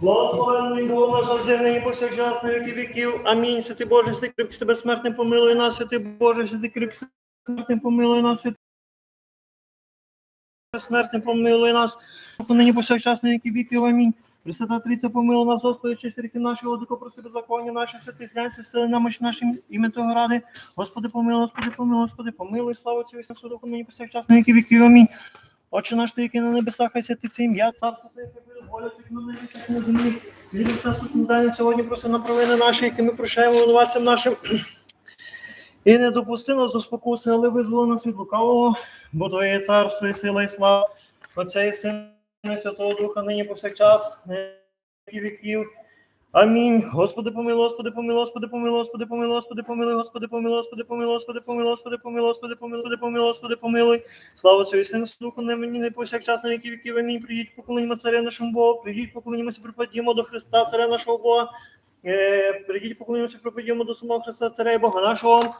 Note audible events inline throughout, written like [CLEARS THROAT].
Благословенний Бог наш завжди нині повсякчас на віки віків. Амінь. Святий Боже, святий крик тебе смертним помилуй нас, святий Боже, святий крик смертним помилуй нас, святий смертним помилуй нас. Нині повсякчас на віки віків. Амінь. Пресвята Триця помилуй нас, Господи, честь ріки наші, владико, проси беззаконня наші, святи зглянься, сили намощ нашим ім'я Того ради. Господи, помилуй, Господи, помилуй, Господи, помилуй, слава Отцю і Сину, Духу, нині повсякчас на віки віків. Амінь. Отче наш, ти, який на небесах, хай святиться ім'я, царство Твоє, хай буде воля, так на небі, так на землі. Віриш нас у сніданні сьогодні просто на провини наші, які ми прощаємо винуватцям нашим. І не допусти нас до спокуси, але визволи нас від лукавого, бо Твоє царство і сила, і слава, Отця і Сина, Святого Духа, нині повсякчас, віки віків. Амінь. Господи помилуй, Господи помилуй, Господи помилуй, Господи помилуй, Господи помилуй, Господи помилуй, Господи помилуй, Господи помилуй, Господи помилуй, Господи помилуй, помилуй, Господи помилуй. Слава Цю і Сину, Духу, не мені не повсякчас на віки віків. Амінь. Прийдіть поклонімо царя нашому Богу, прийдіть поклонімося, припадімо до Христа, царя нашого Бога. Е, Прийдіть поклонімося, пропадімо до самого Христа, царя і Бога нашого.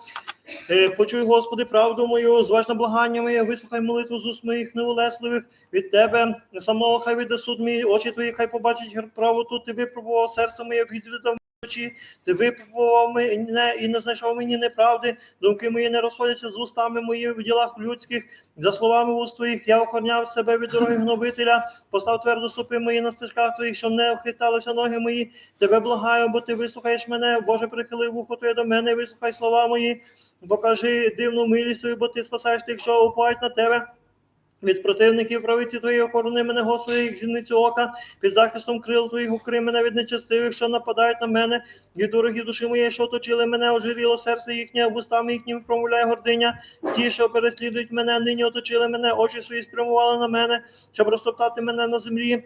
Е, Почуй, Господи, правду мою, зваж на благання моє, вислухай молитву з уст моїх неулесливих від Тебе. Самого хай віде суд мій, очі твої, хай побачить правоту, ти випробував серце моє, відвідав очі, ти випробував мене і не знайшов мені неправди, думки мої не розходяться з устами моїми в ділах людських, за словами уст твоїх, я охороняв себе від дороги гнобителя, постав твердо ступи мої на стежках твоїх, щоб не охиталися ноги мої. Тебе благаю, бо ти вислухаєш мене, Боже, прихили вухо твоє до мене, вислухай слова мої, покажи дивну милість твою, бо ти спасаєш тих, що упають на тебе. Від противників правиці твої охорони мене, Господи, як зіницю ока, під захистом крил твоїх укри мене від нечестивих, що нападають на мене, від дорогі душі моєї, що оточили мене, ожиріло серце їхнє, вустами їхніми промовляє гординя. Ті, що переслідують мене, нині оточили мене, очі свої спрямували на мене, щоб розтоптати мене на землі.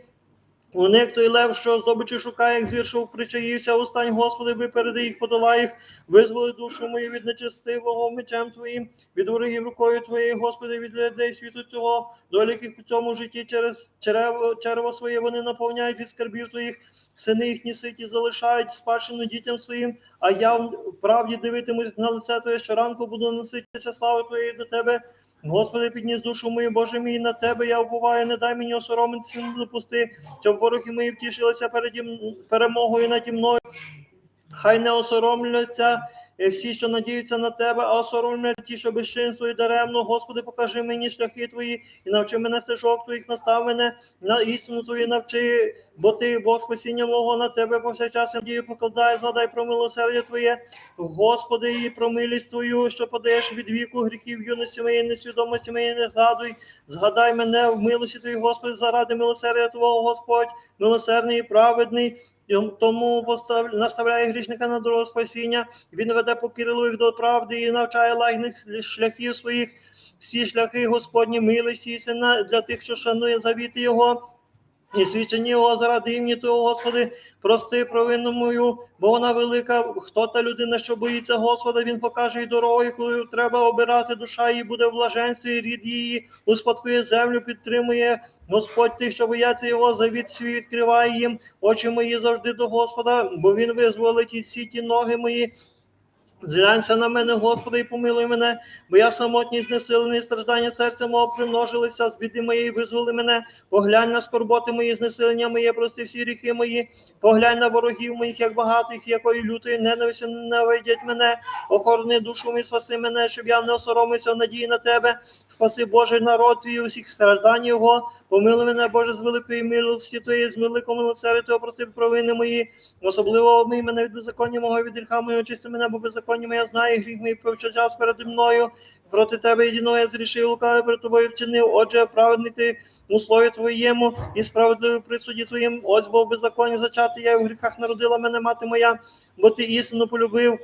Уник той лев, що здобичі шукає, як звір, що причаївся, устань, Господи, випереди їх, подолай їх, визволи душу мою від нечестивого мечем Твоїм, від ворогів рукою Твоєю, Господи, від людей світу цього, долі у цьому житті через черево, черево своє вони наповняють від скарбів Твоїх, сини їхні ситі залишають спадщину дітям своїм, а я в правді дивитимусь на лице Твоє, щоранку буду носитися слави Твоєї до Тебе, Господи, підніс душу мою, Боже мій, на тебе я вбуваю, не дай мені осоромитися, не допусти, щоб вороги мої втішилися переді м- перемогою наді мною. Хай не осоромляться е, всі, що надіються на тебе, а осоромляться ті, що безчинствують даремно. Господи, покажи мені шляхи твої і навчи мене стежок твоїх, настав мене на істину твою навчи, бо ти Бог спасіння мого на тебе повсякчас надію покладаю, згадай про милосердя Твоє, Господи, і про милість Твою, що подаєш від віку гріхів юності моєї, несвідомості моєї, не згадуй. Згадай мене в милості Твоїй, Господи, заради милосердя Твого, Господь, милосердний і праведний. Тому наставляє грішника на дорогу спасіння, він веде по Кирилу їх до правди і навчає лагідних шляхів своїх, всі шляхи Господні милості і сина для тих, що шанує завіти Його. І свідчення його заради імені Твого, Господи, прости провину мою, бо вона велика. Хто та людина, що боїться Господа, він покаже їй дорогу, яку треба обирати, душа її буде в блаженстві, і рід її успадкує землю, підтримує Господь тих, що бояться його, завіт свій відкриває їм, очі мої завжди до Господа, бо він визволить і всі ті ноги мої. Зглянься на мене, Господи, і помилуй мене, бо я самотній, знесилений, страждання серця мого примножилися, з біди моєї визволи мене, поглянь на скорботи мої, знесилення моє, прости всі гріхи мої, поглянь на ворогів моїх, як багато їх, якої лютої ненависті ненавидять мене, охорони душу мою, спаси мене, щоб я не осоромився в надії на тебе, спаси Божий народ твій, усіх страждань його, помилуй мене, Боже, з великої милості Твоєї, з великого милосердя Твого, прости провини мої, особливо обмий мене від беззаконня мого, від гріха моєго, очисти мене, бо беззаконня моє знає, гріх мій повчався переді мною, проти тебе єдиного я зрішив, лукаве перед тобою вчинив, отже, праведний ти у слові твоєму і справедливий при суді твоїм, ось був в беззаконні зачати я в гріхах народила мене мати моя, бо ти істину полюбив,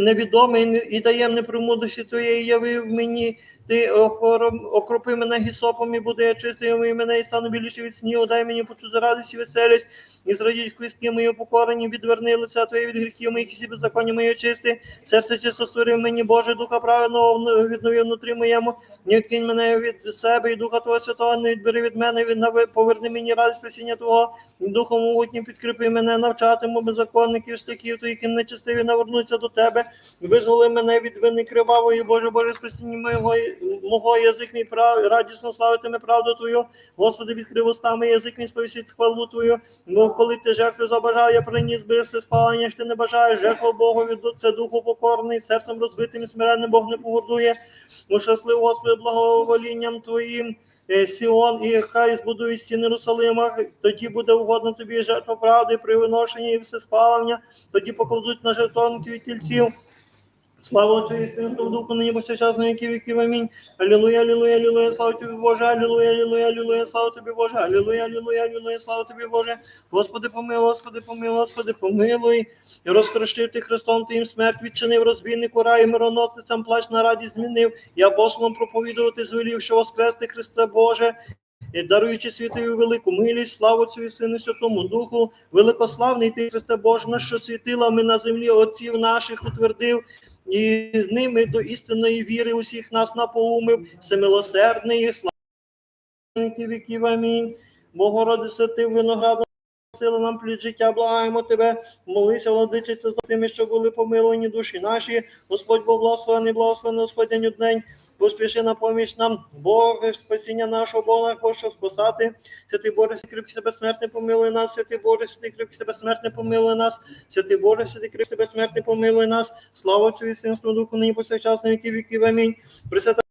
невідомий і таємне премудрості твоєї явив мені. Ти охором- окропи мене гісопом і буде я чистий і мене і стану більше від снігу, дай мені почути радість і веселість, і зрадіть кістки мої покорені, відверни лиця твоє від гріхів моїх і всі беззаконня мої чисти. Серце чисто створив мені, Боже, духа праведного вну- внутрі моєму. Не відкинь мене від себе і духа Твого Святого, не відбери від мене, від нави- поверни мені радість спасіння Твого, і духом могутнім підкріпи мене, навчатиму беззаконників, шляхів твоїх і нечестиві навернуться до тебе. Визволи мене від вини кривавої, Боже, Боже, спасіння мого, язик мій прав, радісно славитиме правду Твою. Господи, відкрив устами язик мій сповісить хвалу Твою. Бо коли ти жертву забажав, я приніс би все спалення, що ти не бажаєш. Жертва Богові, це духу покорний, серцем розбитим і смиренним Бог не погордує. Ну, щаслив, Господи, благоволінням Твоїм. е, Сіон, і хай збудують стіни Єрусалима, тоді буде угодно тобі жертва правди, при виношенні і все спалення, тоді покладуть на жертовники від тільців. Слава Отцю і Сину, Духу, нині повсякчас на віки віків. Амінь. Алілуя, алілуя, алілуя, слава тобі, Боже, алілуя, алілуя, алілуя, слава тобі, Боже, алілуя, алілуя, алілуя, слава тобі, Боже. Господи, помилуй, Господи, помилуй, Господи, помилуй. І розкрещив ти Христом, ти їм смерть відчинив, розбійнику раю, мироносцям плач на радість змінив. І апостолом проповідувати звелів, що воскрести Христа Боже, і даруючи святою велику милість, славу Отцю і Сину Святому Духу, великославний ти Христе Боже, що світилами на землі отців наших утвердив, і ними до істинної віри усіх нас напоумив, всемилосердний і славний віків. Амінь. Богородице, ти виноградно сила нам плід життя, благаємо тебе, молися, владичиця, за тими, що були помилені душі наші. Господь Бог благословений, благословений Господь день у день. Поспіши на поміч нам, Боже, спасіння нашого Бога, хоче спасати. Святий Боже, святий себе смертне помилуй нас, святий Боже, святий себе смертне помилуй нас, святий Боже, святий себе смертне помилуй нас. Слава Отцю і Синству Духу, нині повсякчас на віки віків. Амінь.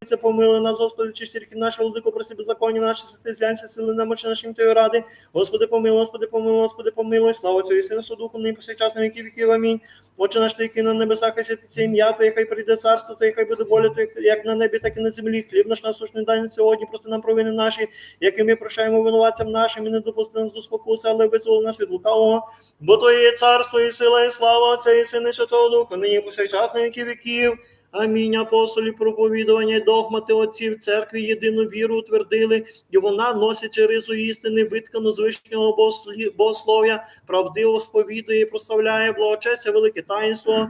Пресвятайся, помилуй нас, Господи, чистірки нашого владико, проси беззаконня наші, святи зглянься, сили намочи нашим Тою ради. Господи, помилуй, Господи, помилуй, Господи, помилуй. Слава Отцю і Сину, Духу, нині повсякчас на віки віків. Амінь. Отче наш, ти, на небесах, хай святиться ім'я Твоє, хай прийде царство Твоє, хай буде воля Твоя, як на небі, так і на землі. Хліб наш насущний дай сьогодні, прости нам провини наші, як і ми прощаємо винуватцям нашим, і не допусти нас до спокуси, але визволи нас від лукавого. Бо Твоє є царство, і сила, і слава Отця, і Сина, Святого Духа, нині і повсякчас на віки віків. Амінь. Апостолі проповідування догмати отців церкві єдину віру утвердили, і вона, носячи ризу істини, виткану з вишнього богослов'я, правдиво сповідує і прославляє благочестя, велике таїнство.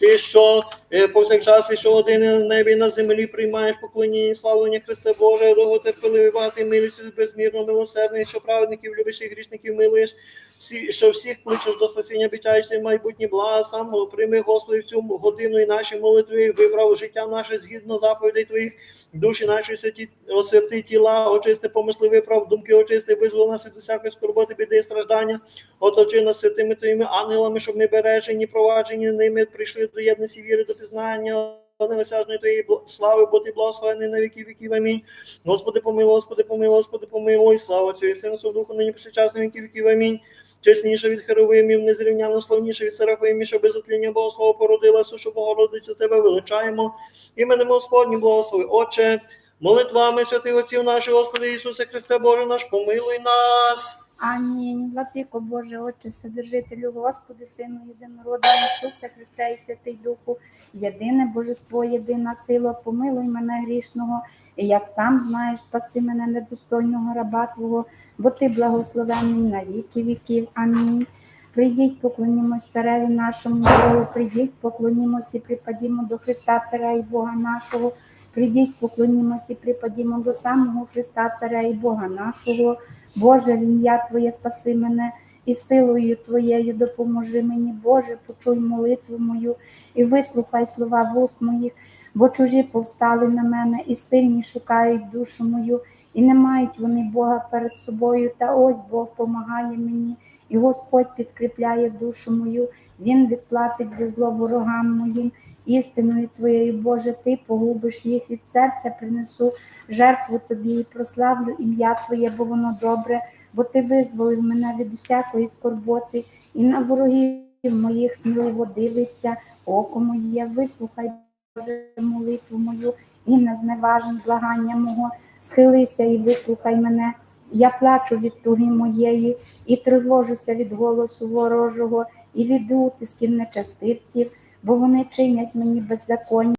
Ти, що е, повсякчас і щогодини на небі на землі приймаєш поклоніння і славлення Христа Боже, довготерпеливий, багатий милістю, безмірно милосердний, що праведників любиш і грішників милуєш, всі, що всіх кличеш до спасіння, обіцяєш майбутні блага, сам прийми, Господи, в цю годину і наші молитви, вибрав життя наше згідно заповідей Твоїх, душі наші святі, освяти тіла, очисти помисли, виправ, думки очисти, визволи нас від усякої скорботи, біди і страждання, оточи нас святими Твоїми ангелами, щоб ми бережені, проваджені ними прийшли до єдності віри, до пізнання. Невосяжної твоєї слави, бо ти благословений на віки віків. Амінь. Господи, помилуй, Господи, помилуй, Господи, помилуй. Слава Отцю Сину, Святому Духу, нині повсякчас на віки віків. Амінь. Чесніше від херовимів, незрівняно славніше від серафимів, що без отління Богослова породила, сушу Богородицю тебе величаємо. Іменем Господнім благослови. Отче, молитвами святих отців наших, Господи Ісусе Христе Боже наш, помилуй нас. Амінь. Владико Боже, Отче, Вседержителю, Господи, Сину, єдинородний Ісусе Христе і Святий Духу, єдине Божество, єдина сила, помилуй мене грішного, і як сам знаєш, спаси мене недостойного раба Твого, бо Ти благословений на віки віків. Амінь. Прийдіть, поклонімось цареві нашому Богу, прийдіть, поклонімось і припадімо до Христа, Царя і Бога нашого. Прийдіть, поклонімось і припадімо до самого Христа, Царя і Бога нашого. Боже, в ім'я Твоє спаси мене і силою Твоєю допоможи мені, Боже, почуй молитву мою і вислухай слова вуст моїх, бо чужі повстали на мене і сильні шукають душу мою, і не мають вони Бога перед собою. Та ось Бог помагає мені, і Господь підкріпляє душу мою, Він відплатить за зло ворогам моїм. Істиною Твоєю, Боже, Ти погубиш їх від серця, принесу жертву Тобі і прославлю ім'я Твоє, бо воно добре, бо Ти визволив мене від усякої скорботи, і на ворогів моїх сміливо дивиться око моє, вислухай, Боже, молитву мою, і не зневажень благання мого, схилися і вислухай мене. Я плачу від туги моєї, і тривожуся від голосу ворожого, і від утисків нечастивців, бо вони чинять мені беззаконня.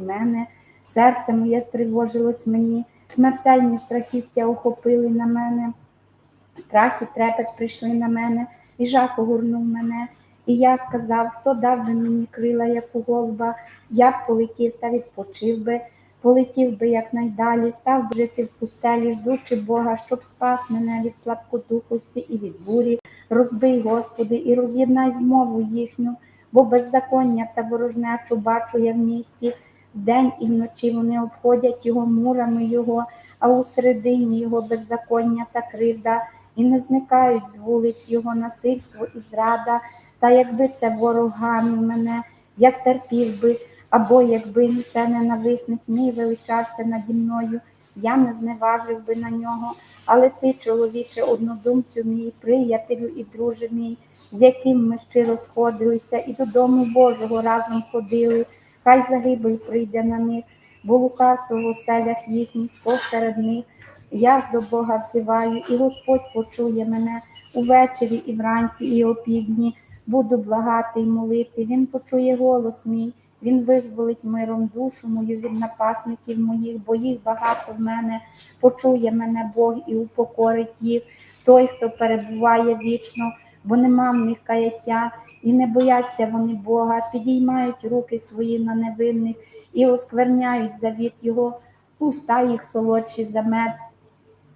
мене. Серце моє стривожилось мені, смертельні страхіття охопили на мене. Страх і трепет прийшли на мене, і жах огорнув мене. І я сказав, хто дав би мені крила, як у голуба, я б полетів та відпочив би, полетів би якнайдалі, став би жити в пустелі, ждучи Бога, щоб спас мене від слабкодухості і від бурі. Розбий, Господи, і роз'єднай змову їхню, бо беззаконня та ворожнечу бачу я в місті. Вдень і вночі вони обходять його мурами його, а у середині його беззаконня та кривда, і не зникають з вулиць його насильство і зрада. Та якби це ворог ганив мене, я стерпів би, або якби це ненависник мій величався наді мною, я не зневажив би на нього. Але ти, чоловіче, однодумцю мій, приятелю і друже мій, з яким ми щиро сходилися, і додому Божого разом ходили, хай загибель прийде на них, бо лукавство в оселях їхніх посеред них. Я ж до Бога взиваю, і Господь почує мене увечері і вранці, і опівдні. Буду благати й молити. Він почує голос мій, він визволить миром душу мою від напасників моїх, бо їх багато в мене. Почує мене Бог і упокорить їх. Той, хто перебуває вічно, бо нема в них каяття, і не бояться вони Бога, підіймають руки свої на невинних і оскверняють завіт Його, уста їх солодші за мед,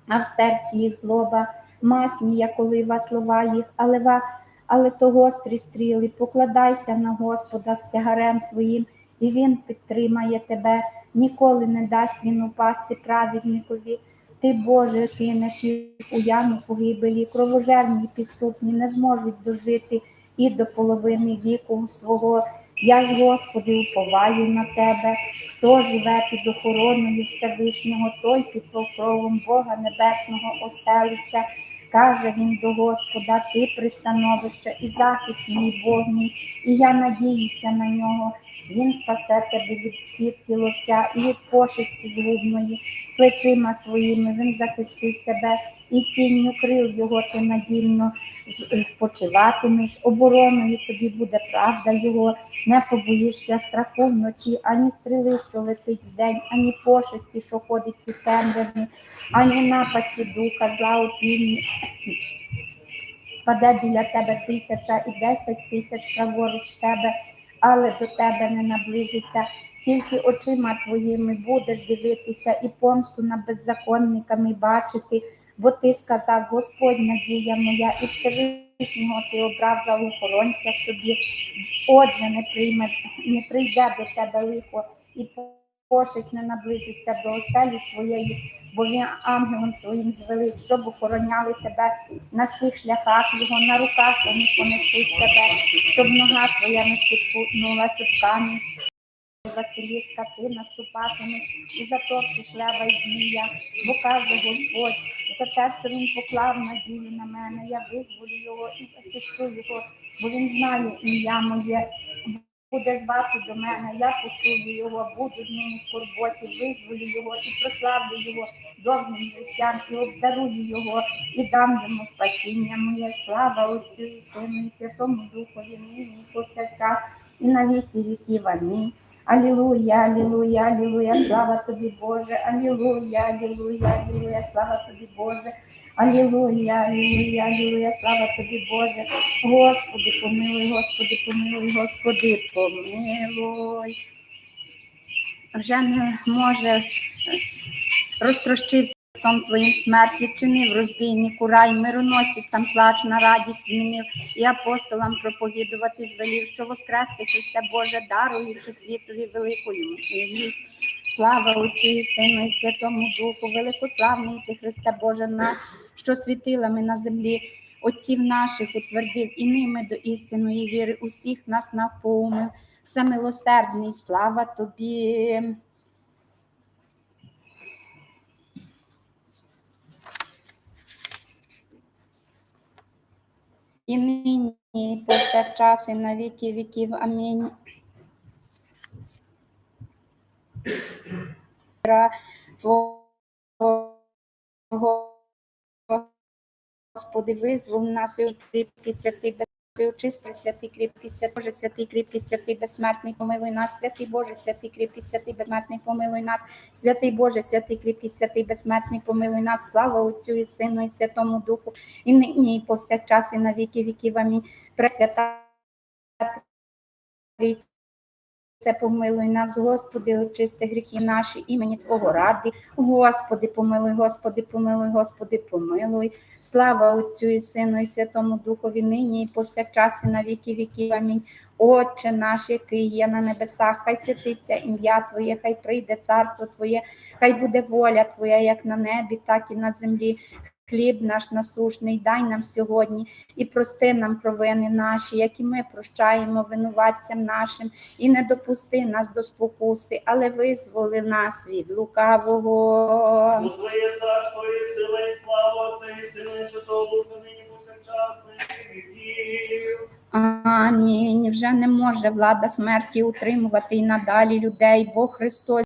а в серці їх злоба, масні, як олива слова їх, але ва але то гострі стріли, покладайся на Господа з тягарем твоїм, і Він підтримає тебе, ніколи не дасть він упасти праведникові. Ти, Боже, кинеш їх у яму погибелі, кровожерні підступні не зможуть дожити і до половини віку свого. Я ж, Господи, уповаю на тебе, хто живе під охороною Всевишнього, той під покровом Бога Небесного оселиться. Каже він до Господа, ти пристановище і захист мій Бог мій, і я надіюся на нього. Він спасе тебе від стітки лося і від пошесті згубної, плечима своїми. Він захистить тебе, і тінню крил його ти надільно почиватимеш, обороною тобі буде правда його, не побоїшся страху вночі, ані стріли, що летить вдень, ані пошесті, що ходить у темряві, ані напасті духа, зла у. Паде біля тебе тисяча і десять тисяч праворуч тебе, але до тебе не наблизиться. Тільки очима твоїми будеш дивитися і помсту на беззаконниками бачити, бо ти сказав, Господь, надія моя, і Всевишнього ти обрав за охоронця собі. Отже, не прийме, не прийде до тебе лихо, і пошесть не наблизиться до оселі твоєї, бо він ангелом своїм звелить, щоб охороняли тебе на всіх шляхах його, на руках вони понесуть тебе, щоб нога твоя не спіткнулася в камінь. Василіска, ти наступатимеш і затопчеш лева й змія, бо каже Господь, за те, що він поклав надію на мене, я визволю його і захищу його, бо він знає ім'я моє. Буде звати до мене, я почую його, буду з ним у скорботі, визволю його і прославлю його довгим життям, і обдарую його, і дам йому спасіння моє, слава Отцю і Сину, і Святому Духові, нині і повсякчас, і на віки віків. Амінь. Алілуя, алілуя, алілуя, слава тобі, Боже, алілуя, алілуя, алілуя, слава тобі, Боже. Алілуя, алілуя, алілуя, слава тобі, Боже. Господи, помилуй, Господи, помилуй, Господи, помилуй. Вже не може розтрощити том твоїм смерті, чинив розбійнику рай, мироносицям плач на радість змінив, і апостолам проповідувати звелів, що воскрести Христе Боже, даруючи світові великою. Слава Отцю і Сину і Святому Духу, великославний ти Христе Боже наш, що світилами на землі, отців наших утвердив і ними до істинної віри усіх нас наповнив. Всемилосердний, слава тобі. І нині, і повсякчас, і на віки віків. Амінь. Твого Господи, визвол нас кріпкий святий Ти очисти, святий кріпкий, святий Боже, святий кріпкий, святий безсмертний, помилуй нас, святий Боже, святий кріпкий, святий безсмертний, помилуй нас, святий Боже, святий кріпкий, святий безсмертний, помилуй нас, слава Отцю і Сину, і Святому Духу, і нині, і повсякчас, і на віки віків. Амінь. Пресвята Трійця, це помилуй нас, Господи, очисти гріхи наші, імені Твого ради. Господи, помилуй, Господи, помилуй, Господи, помилуй. Слава Отцю і Сину, і Святому Духові, нині і повсякчас, і на віки віків. Амінь. Отче наш, який є на небесах, хай святиться ім'я Твоє, хай прийде царство Твоє, хай буде воля Твоя, як на небі, так і на землі. Хліб наш насушний, дай нам сьогодні і прости нам провини наші, які ми прощаємо винуватцям нашим, і не допусти нас до спокуси, але визволи нас від лукавого. Твоє царство і сила, і слава Отця і і Святого Духа, нині повсякчас, віків. Амінь. Вже не може влада смерті утримувати і надалі людей, бо Христос.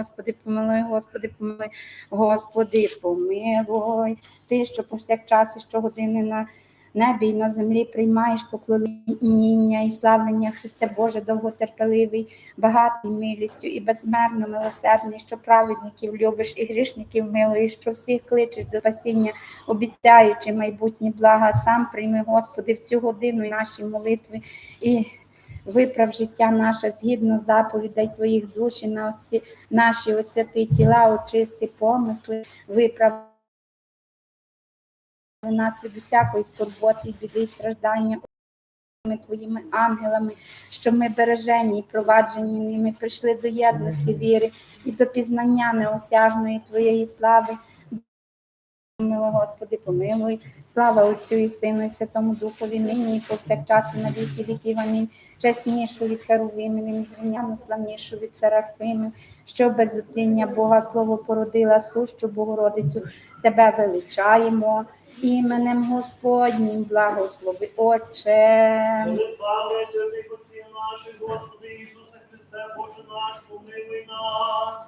Господи, помилуй, Господи, помилуй, Господи, помилуй. Ти, що повсякчас і щогодини на небі і на землі приймаєш поклоніння і славлення Христе Боже, довготерпеливий, багатий милістю і безмерно милосердний, що праведників любиш і грішників милуєш, що всіх кличеш до спасіння, обіцяючи майбутні блага. Сам прийми, Господи, в цю годину наші молитви і виправ життя наше згідно заповідей Твоїх душі на осі, наші освяти тіла, очисти помисли, виправ нас від усякої скорботи, біди і страждання. Твоїми ангелами, що ми бережені і проваджені ними, прийшли до єдності віри і до пізнання неосяжної Твоєї слави. Помилуй, Господи, помилуй. Слава Отцю і Сину, і Святому Духові, нині і повсякчас, і на віки віків. Амінь. Чеснішу від Херувимів, і незрівняно славнішу від Серафимів, що без утління Бога Слово породила сущу Богородицю. Тебе величаємо іменем Господнім, благослови Отче. Слава отців Господи Ісусе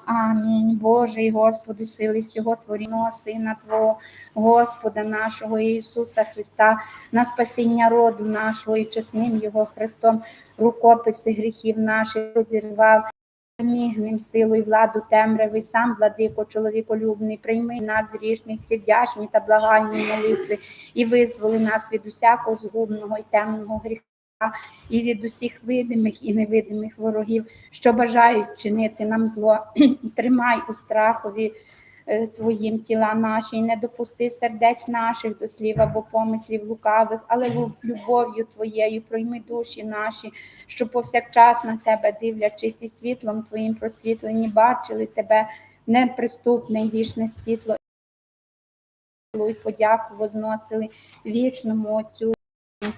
Амінь. Боже і Господи, сили всього творінного Сина Твого, Господа нашого Ісуса Христа, на спасіння роду нашого і чесним Його Христом, рукописи гріхів наших розірвав. Мігним силу і владу темряви, сам, владико, чоловіколюбний, прийми нас грішних, ці вдячні та благальні молитви, і визволи нас від усякого згубного і темного гріха, і від усіх видимих і невидимих ворогів, що бажають чинити нам зло. [CLEARS THROAT] Тримай у страхові е, Твоїм тіла наші, і не допусти сердець наших до слів або помислів лукавих, але любов'ю Твоєю пройми душі наші, що повсякчас на Тебе, дивлячись і світлом Твоїм просвітлені, бачили Тебе неприступне й вічне світло. І подяку возносили вічному Отцю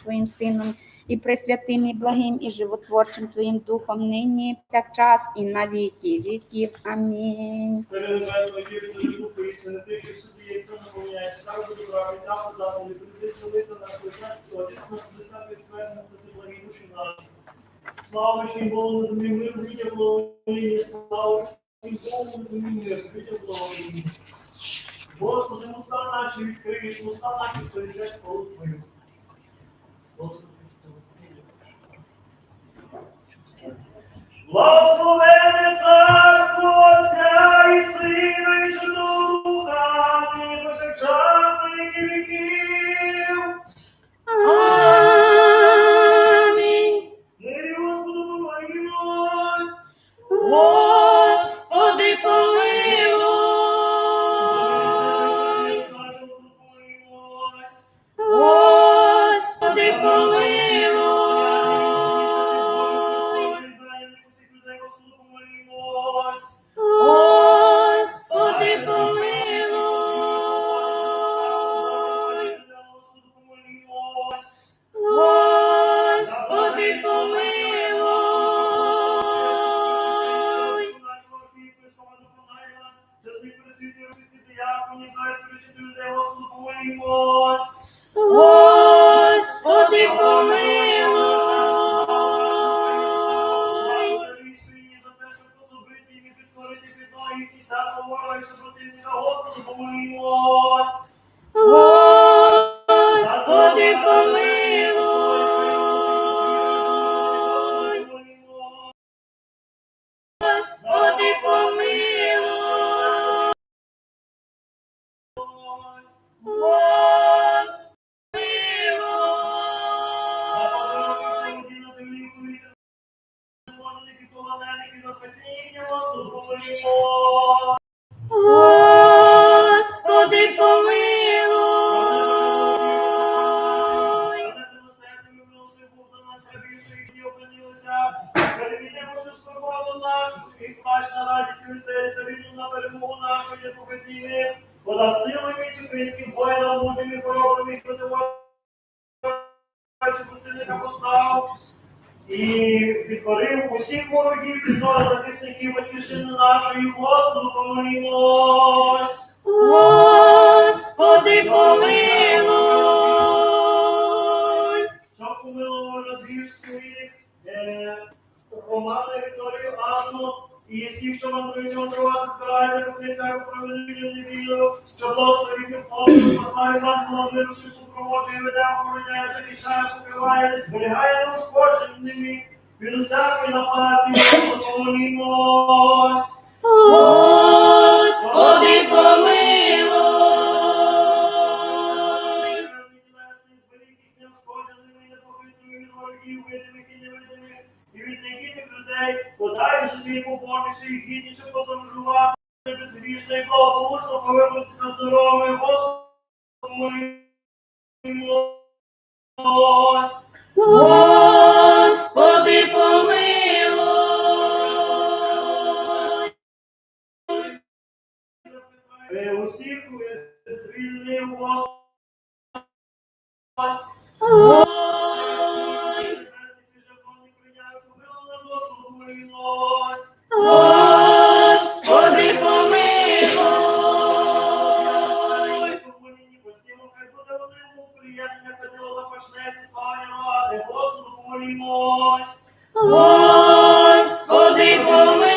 Твоїм Сином і пресвятим, і благим, і животворчим Твоїм Духом нині, повсякчас, і на віки віків. Амінь. Перенебесної віри до віку поїсти, ти, що в собі яйця наповняє, справу добра, і селися на свій час, то душі наші. Слава Вишній Богу на землі мир, людям благовоління, слава Вишній Богу на землі мир, людям благовоління. Господи, уста наші відкриєш, уста наші сповіщаєш хвалу Твою. Благословене царство Отця і Сина і Святого Духа, нині повсякчас на віки віків. Амінь. Мирі Господу помолімось. Господи, І підкорив усіх ворогів, під до захисників батьківщини нашої, Господу помолімось. Господи, помилуй. Щоб помилував родів своїх, е, Романа, Вікторію, Анну, і всіх, що мандрують мандрувати, збираються, поки всяку провину невільну, щоб благословити їх хлопців, послає вас, злозивши супроводжує, веде, охороняє, захищає, покриває, зберігає неушкодженими, від усякої Господу помолімось. Господи, помилуй. І від негідних людей подай з усіх і гідністю подорожувати безгрішно і благополучно повернутися здоровими Господу молімось. Господи, помилуй. Е, Усіх звільнив вас. Господи, помилуй.